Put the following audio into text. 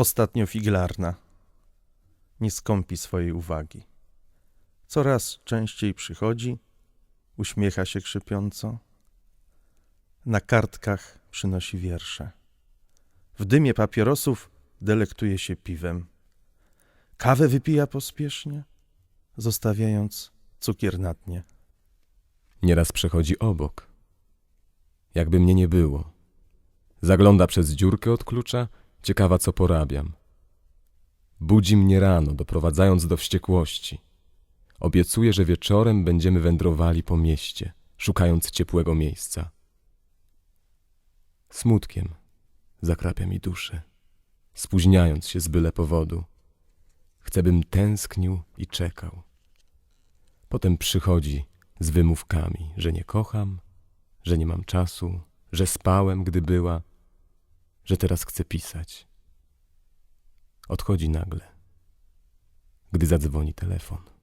Ostatnio figlarna. Nie skąpi swojej uwagi. Coraz częściej przychodzi, uśmiecha się krzypiąco. Na kartkach przynosi wiersze. W dymie papierosów delektuje się piwem. Kawę wypija pospiesznie, zostawiając cukier na dnie. Nieraz przechodzi obok. Jakby mnie nie było. Zagląda przez dziurkę od klucza, ciekawa co porabiam. Budzi mnie rano, doprowadzając do wściekłości. Obiecuje, że wieczorem będziemy wędrowali po mieście, szukając ciepłego miejsca. Smutkiem zakrapia mi duszę, spóźniając się z byle powodu. Chcę, bym tęsknił i czekał. Potem przychodzi z wymówkami, że nie kocham, że nie mam czasu, że spałem, gdy była, że teraz chcę pisać. Odchodzi nagle, gdy zadzwoni telefon.